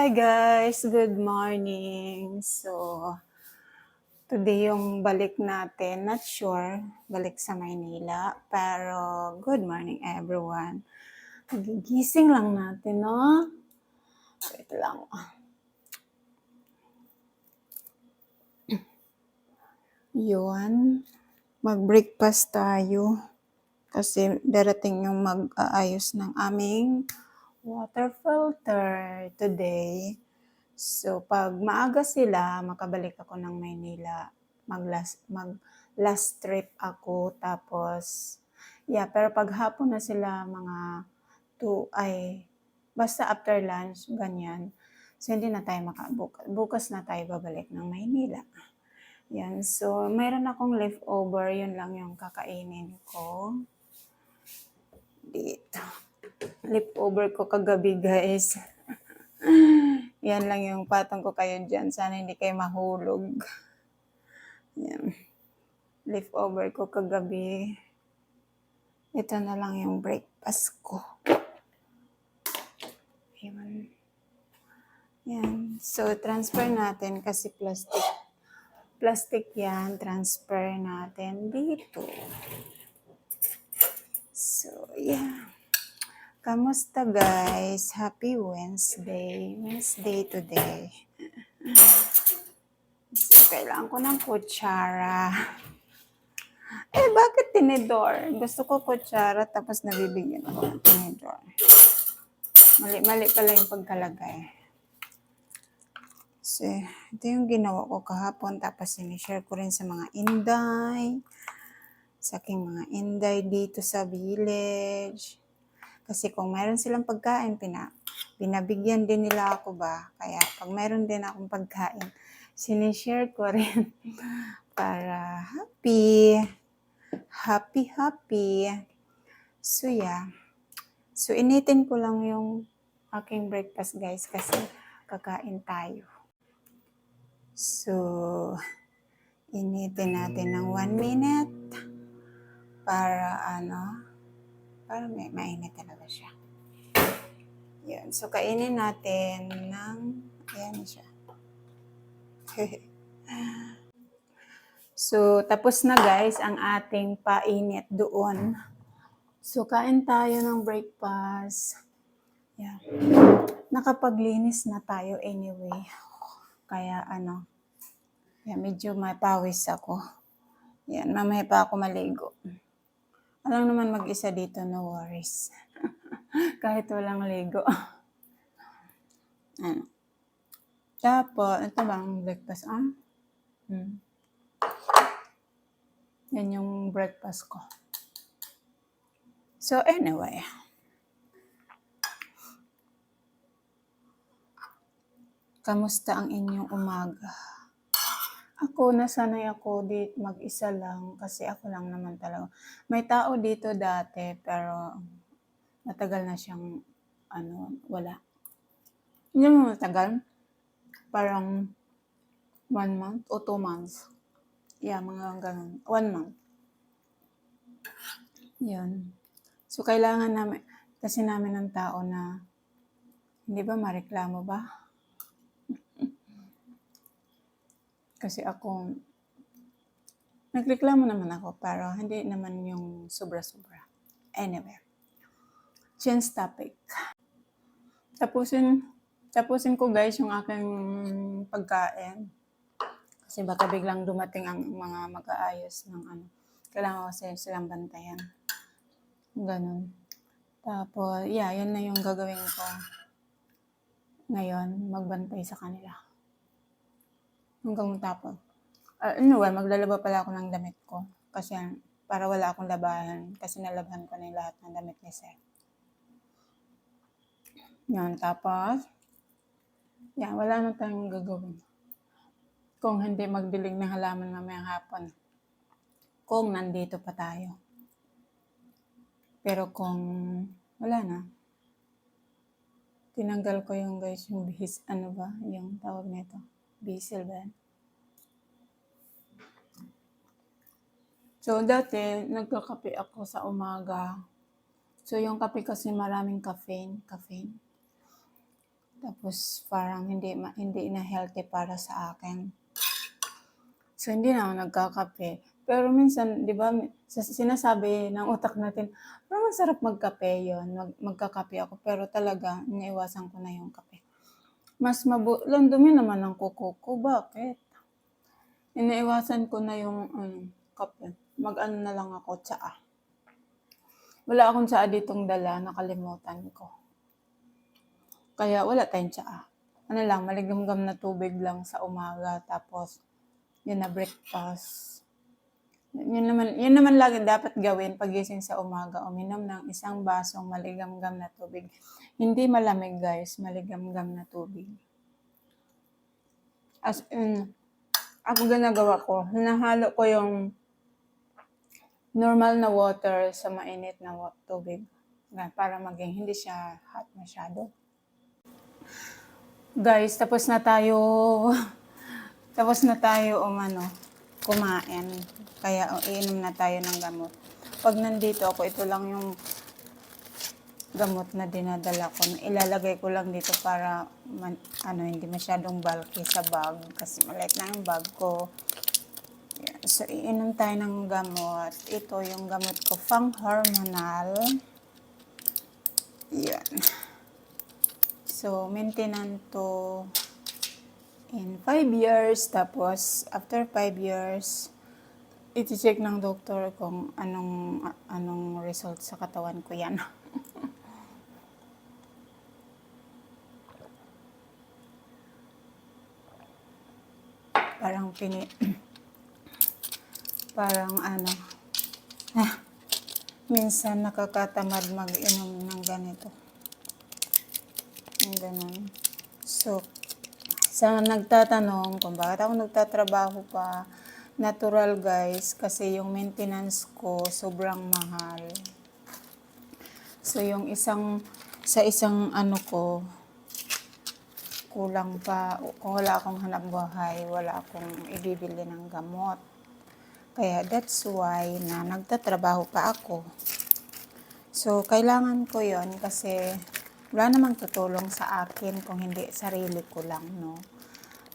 Hi guys, good morning. So, today yung balik natin, not sure, balik sa Maynila, pero good morning everyone. Nagigising lang natin, no? Wait lang. Yun, mag-breakfast tayo. Kasi darating yung mag-aayos ng aming water filter today. So, pag maaga sila, makabalik ako ng Maynila. Mag last, mag last trip ako. Tapos, yeah, pero pag hapon na sila, mga 2, ay, basta after lunch, ganyan. So, hindi na tayo makabukas. Bukas na tayo babalik ng Maynila. Yan. So, mayroon akong leftover. Yun lang yung kakainin ko. Dito leftover ko kagabi, guys. Yan lang yung patong ko kayo dyan. Sana hindi kayo mahulog. Yan. Leftover ko kagabi. Ito na lang yung breakfast ko. Yan. Yan. So, transfer natin kasi plastic. Plastic yan. Transfer natin dito. So, yeah. Kamusta guys? Happy Wednesday. Wednesday today. So, kailangan ko ng kutsara. Eh, bakit tinidor? Gusto ko kutsara tapos nabibigyan ako ng tinidor. Mali-mali pala yung pagkalagay. So, ito yung ginawa ko kahapon tapos sinishare ko rin sa mga inday. Sa aking mga inday dito sa village. Kasi kung mayroon silang pagkain, pina, pinabigyan din nila ako ba? Kaya pag mayroon din akong pagkain, sinishare ko rin para happy. Happy, happy. So yeah. So initin ko lang yung aking breakfast guys kasi kakain tayo. So, initin natin ng one minute para ano, para may mainit talaga siya. Yun. So, kainin natin ng, ayan siya. so, tapos na guys ang ating painit doon. So, kain tayo ng breakfast. Yeah. Nakapaglinis na tayo anyway. Kaya ano, kaya medyo mapawis ako. Yan, mamaya pa ako maligo. Alam naman mag-isa dito, no worries. Kahit walang ligo. ano. Tapos, ito bang breakfast? Ah? Hmm. Yan yung breakfast ko. So, anyway. Kamusta ang inyong umaga? Ako, nasanay ako dito mag-isa lang kasi ako lang naman talaga. May tao dito dati pero matagal na siyang ano, wala. Hindi mo matagal. Parang one month o two months. Yeah, mga ganun. One month. Yun. So, kailangan namin, kasi namin ng tao na, hindi ba mareklamo ba? Kasi ako, nagreklamo naman ako, pero hindi naman yung sobra-sobra. Anyway, change topic. Tapusin, tapusin ko guys yung aking pagkain. Kasi baka biglang dumating ang mga mag-aayos ng ano. Kailangan ko kasi silang bantayan. Ganun. Tapos, yeah, yun na yung gagawin ko. Ngayon, magbantay sa kanila hanggang matapon. Uh, anyway, maglalaba pala ako ng damit ko. Kasi para wala akong labahan. Kasi nalabahan ko na yung lahat ng damit ni Seth. Yan, tapos, yan, wala na tayong gagawin. Kung hindi magdilig ng halaman mamayang hapon. Kung nandito pa tayo. Pero kung wala na, tinanggal ko yung guys, yung bihis, ano ba, yung tawag nito Basil ba? So, dati, nagkakape ako sa umaga. So, yung kape kasi maraming caffeine. Caffeine. Tapos parang hindi hindi na healthy para sa akin. So hindi na ako nagkakape. Pero minsan, 'di ba, sa- sinasabi ng utak natin, parang masarap magkape 'yon, mag, magkakape ako. Pero talaga, iniiwasan ko na yung kape. Mas mabu... Dumi naman ang kuko ko. Bakit? Iniiwasan ko na yung ano, kape. Mag-ano na lang ako, tsaa. Wala akong tsaa ditong dala, nakalimutan ko. Kaya wala tayong tsaa. Ano lang, maligamgam na tubig lang sa umaga. Tapos, yun na breakfast. Yun naman, yun naman lagi dapat gawin pagising sa umaga. Uminom ng isang basong maligamgam na tubig. Hindi malamig guys, maligamgam na tubig. As in, ako ginagawa ko, hinahalo ko yung normal na water sa mainit na tubig. Para maging hindi siya hot masyado. Guys, tapos na tayo. tapos na tayo umano, kumain. Kaya oh, iinom na tayo ng gamot. Pag nandito ako, ito lang yung gamot na dinadala ko. Ilalagay ko lang dito para man, ano, hindi masyadong bulky sa bag. Kasi maliit lang yung bag ko. So, iinom tayo ng gamot. Ito yung gamot ko, Fang Hormonal. Yan. So, maintenance to in 5 years. Tapos, after 5 years, iti-check ng doktor kung anong anong result sa katawan ko yan. parang pini... parang ano... Ah, minsan nakakatamad mag-inom ng ganito. Yung ganun. So, sa nagtatanong kung bakit ako nagtatrabaho pa, natural guys, kasi yung maintenance ko sobrang mahal. So, yung isang, sa isang ano ko, kulang pa, kung wala akong hanap buhay, wala akong ibibili ng gamot. Kaya that's why na nagtatrabaho pa ako. So, kailangan ko yon kasi wala namang tutulong sa akin kung hindi sarili ko lang, no?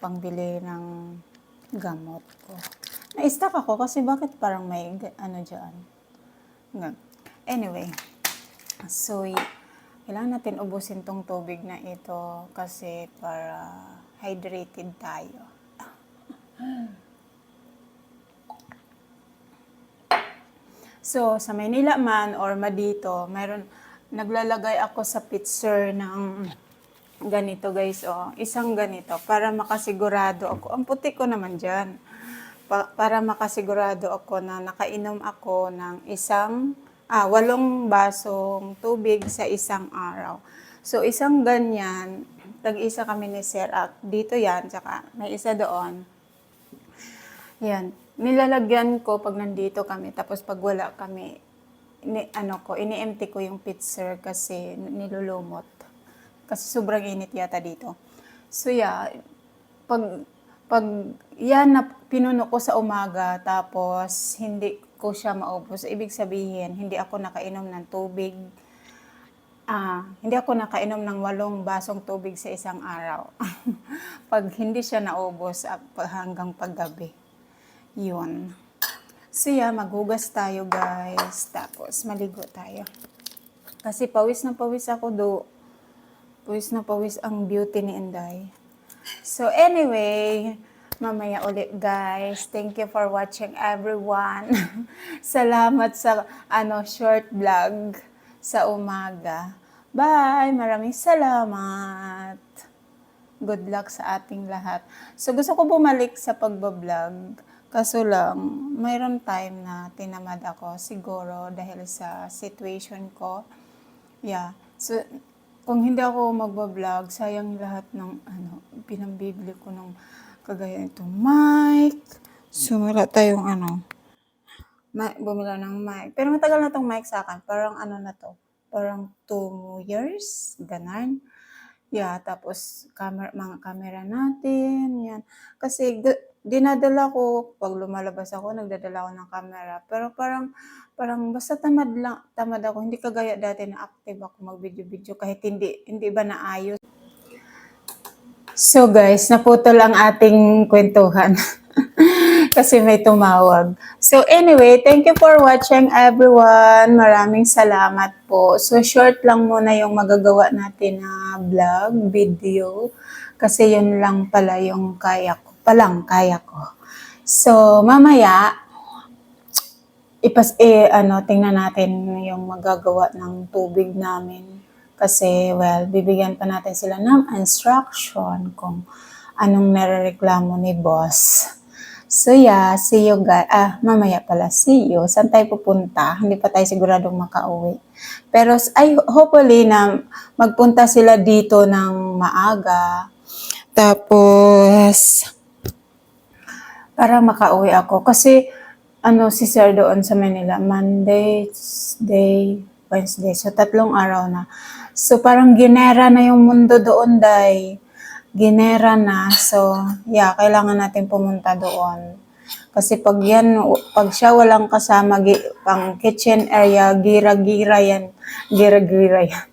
Pangbili ng gamot ko. Na-stuck ako kasi bakit parang may ano dyan. Anyway, so, kailangan natin ubusin tong tubig na ito kasi para hydrated tayo. So, sa Maynila man or madito, mayroon, naglalagay ako sa pitcher ng ganito guys, oh. Isang ganito, para makasigurado ako. Ang puti ko naman dyan. Pa- para makasigurado ako na nakainom ako ng isang, ah, walong basong tubig sa isang araw. So, isang ganyan, tag-isa kami ni Sir Ak. Dito yan, tsaka may isa doon. Yan. Nilalagyan ko pag nandito kami, tapos pag wala kami, ini, ano ko, ini-empty ko yung pitcher kasi nilulumot. Kasi sobrang init yata dito. So yeah, pag, pag yan na pinuno ko sa umaga, tapos hindi ko siya maubos, ibig sabihin, hindi ako nakainom ng tubig, Ah, hindi ako nakainom ng walong basong tubig sa isang araw. pag hindi siya naubos ah, hanggang paggabi. Yun. So yeah, maghugas tayo guys. Tapos maligo tayo. Kasi pawis na pawis ako do. Pawis na pawis ang beauty ni Inday. So anyway, mamaya ulit guys. Thank you for watching everyone. Salamat sa ano short vlog sa umaga. Bye! Maraming salamat! Good luck sa ating lahat. So gusto ko bumalik sa pagbablog. Kaso lang, mayroon time na tinamad ako siguro dahil sa situation ko. Yeah. So, kung hindi ako magbablog, sayang lahat ng ano, pinambibili ko ng kagaya ito, mic. So, wala tayong ano, ma- bumila ng mic. Pero matagal na tong mic sa akin. Parang ano na to. Parang two years. Ganon. Yeah, tapos camera, mga camera natin, yan. Kasi dinadala ko, pag lumalabas ako, nagdadala ako ng camera. Pero parang, parang basta tamad lang, tamad ako. Hindi kagaya dati na active ako mag-video-video kahit hindi, hindi ba naayos. So guys, naputol ang ating kwentuhan. Kasi may tumawag. So anyway, thank you for watching everyone. Maraming salamat po. So short lang muna yung magagawa natin na vlog, video. Kasi yun lang pala yung kaya ko. Palang kaya ko. So mamaya, ipas eh ano tingnan natin yung magagawa ng tubig namin kasi well bibigyan pa natin sila ng instruction kung anong narereklamo ni boss. So yeah, see you guys. Ah, mamaya pala, see you. Saan tayo pupunta? Hindi pa tayo siguradong makauwi. Pero ay hopefully na magpunta sila dito ng maaga. Tapos para makauwi ako. Kasi, ano, si Sir doon sa Manila, Monday, Tuesday, Wednesday. So, tatlong araw na. So, parang ginera na yung mundo doon, day. Ginera na. So, yeah, kailangan natin pumunta doon. Kasi pag yan, pag siya walang kasama, gi- pang kitchen area, gira-gira yan. Gira-gira yan.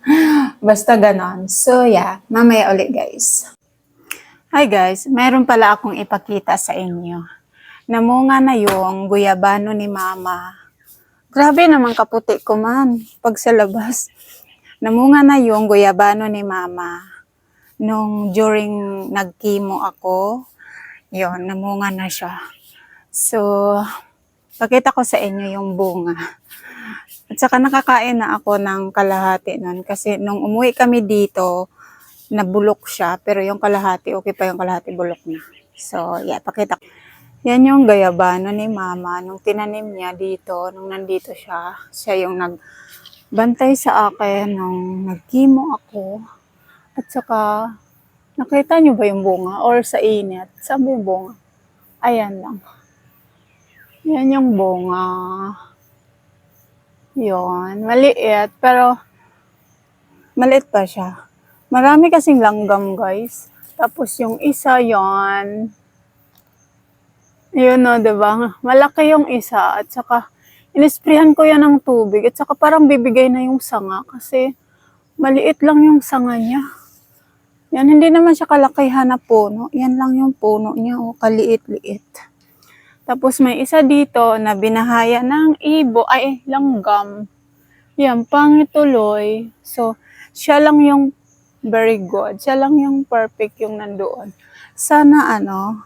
Basta ganon. So, yeah, mamaya ulit, guys. Hi guys, mayroon pala akong ipakita sa inyo. Namunga na yung guyabano ni mama. Grabe naman kaputi ko man pag sa labas. Namunga na yung guyabano ni mama. Nung during nagkimo ako, yon namunga na siya. So, pakita ko sa inyo yung bunga. At saka nakakain na ako ng kalahati nun kasi nung umuwi kami dito, nabulok siya, pero yung kalahati, okay pa yung kalahati, bulok na. So, yeah, pakita ko. Yan yung gayabano ni mama. Nung tinanim niya dito, nung nandito siya, siya yung nagbantay sa akin nung nagkimo ako. At saka, nakita niyo ba yung bunga? Or sa init? Saan ba yung bunga? Ayan lang. Yan yung bunga. Yon, maliit, pero maliit pa siya. Marami kasing langgam, guys. Tapos yung isa yon yun o, diba? Malaki yung isa. At saka, inisprihan ko yan ng tubig. At saka parang bibigay na yung sanga. Kasi, maliit lang yung sanga niya. Yan, hindi naman siya kalakihan na puno. Yan lang yung puno niya. O, kaliit-liit. Tapos may isa dito na binahaya ng ibo. Ay, langgam. Yan, pangit tuloy. So, siya lang yung very good. Siya lang yung perfect yung nandoon. Sana ano,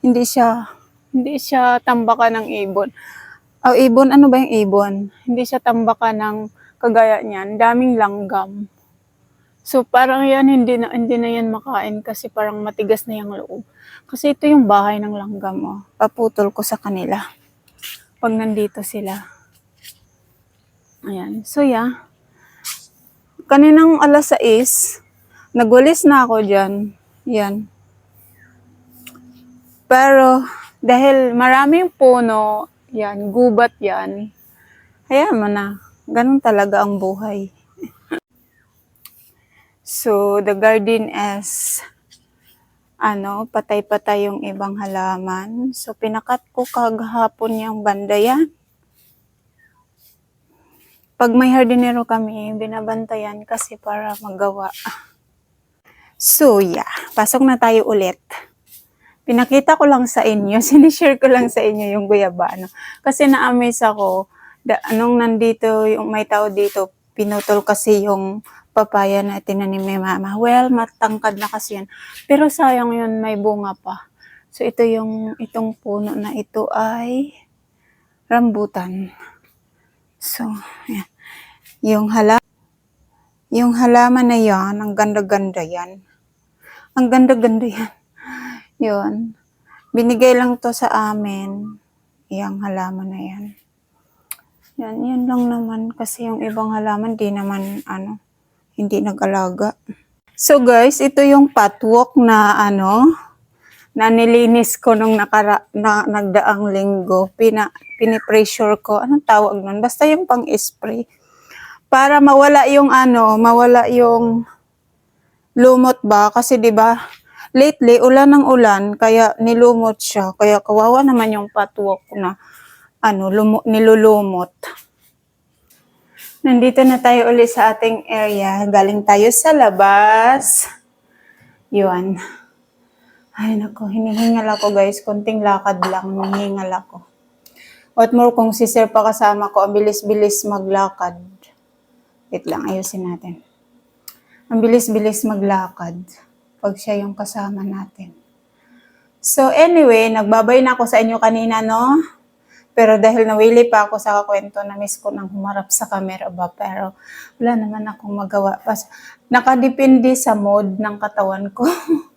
hindi siya hindi siya tambakan ng ibon. Oh, ibon, ano ba yung ibon? Hindi siya tambakan ng kagaya niyan. Daming langgam. So, parang yan, hindi na, hindi na yan makain kasi parang matigas na yung loob. Kasi ito yung bahay ng langgam, oh. Paputol ko sa kanila. Pag nandito sila. Ayan. So, yeah kaninang alas 6, nagwalis na ako dyan. Yan. Pero, dahil maraming puno, yan, gubat yan, hayaan mo na. Ganun talaga ang buhay. so, the garden is, ano, patay-patay yung ibang halaman. So, pinakat ko kagahapon yung banda yan pag may hardinero kami, binabantayan kasi para magawa. So, yeah. Pasok na tayo ulit. Pinakita ko lang sa inyo, sinishare ko lang sa inyo yung guyabano. Kasi na-amaze ako, da, anong nandito, yung may tao dito, pinutol kasi yung papaya na tinanim ni mama. Well, matangkad na kasi yan. Pero sayang yun, may bunga pa. So, ito yung, itong puno na ito ay rambutan. So, yan. Yung hala yung halaman na yan, ang ganda-ganda yan. Ang ganda-ganda yan. Yun. Binigay lang to sa amin. Yung halaman na yan. Yan, yan lang naman. Kasi yung ibang halaman, di naman, ano, hindi nag-alaga. So guys, ito yung patwalk na, ano, na nilinis ko nung nakara, na, nagdaang linggo. Pina, pinipressure ko. Anong tawag nun? Basta yung pang-spray. Para mawala yung ano, mawala yung lumot ba? Kasi 'di ba lately ulan ng ulan kaya nilumot siya. Kaya kawawa naman yung patwalk na ano, lumo, nilulumot. Nandito na tayo uli sa ating area. Galing tayo sa labas. Yun. Ay, nako, hinihingal ako guys. Konting lakad lang, hinihingal ako. What more kung si sir pa kasama ko, ang bilis-bilis maglakad. Wait lang, ayusin natin. Ang bilis-bilis maglakad pag siya yung kasama natin. So anyway, nagbabay na ako sa inyo kanina, no? Pero dahil nawili pa ako sa kwento, na-miss ko nang humarap sa camera ba. Pero wala naman akong magawa. Nakadepende sa mood ng katawan ko.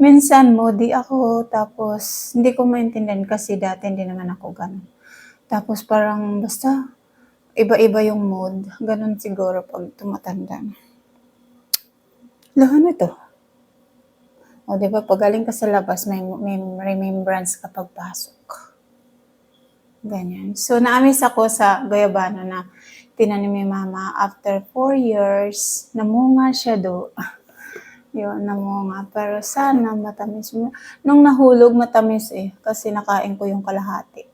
Minsan moody ako, tapos hindi ko maintindihan kasi dati hindi naman ako ganun. Tapos parang basta iba-iba yung mood. Ganun siguro pag tumatanda. Lahan ito. O, di ba, pag galing ka sa labas, may, may remembrance kapag pasok. Ganyan. So, naamis ako sa Guyabano na tinanim ni mama after four years, namunga siya do. Yun, namunga. Pero sana matamis. Nung nahulog, matamis eh. Kasi nakain ko yung kalahati.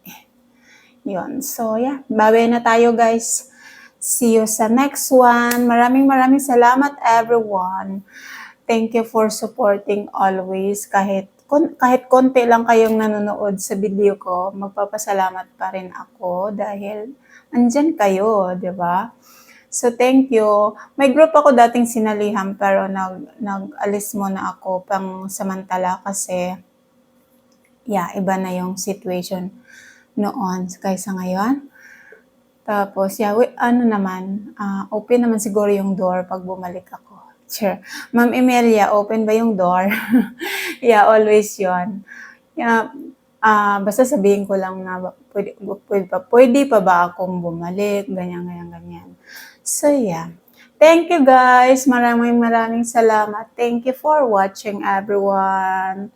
Yun. So, yeah. Babay na tayo, guys. See you sa next one. Maraming maraming salamat, everyone. Thank you for supporting always. Kahit kon- kahit konti lang kayong nanonood sa video ko, magpapasalamat pa rin ako dahil andyan kayo, di ba? So, thank you. May group ako dating sinalihan pero nag, nag-alis muna ako pang samantala kasi yeah, iba na yung situation noon kaysa ngayon. Tapos, yeah, wi- ano naman, ah, open naman siguro yung door pag bumalik ako. Sure. Ma'am Emilia, open ba yung door? yeah, always yon. Yeah, ah, basta sabihin ko lang na pwede, pwede, pa, pwede pa ba akong bumalik, ganyan, ganyan, ganyan. So, yeah. Thank you guys. Maraming maraming salamat. Thank you for watching everyone.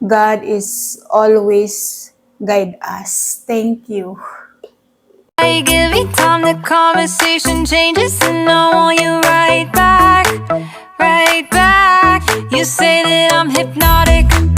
God is always guide us. Thank you. You give me time, the conversation changes, and I want you right back, right back. You say that I'm hypnotic.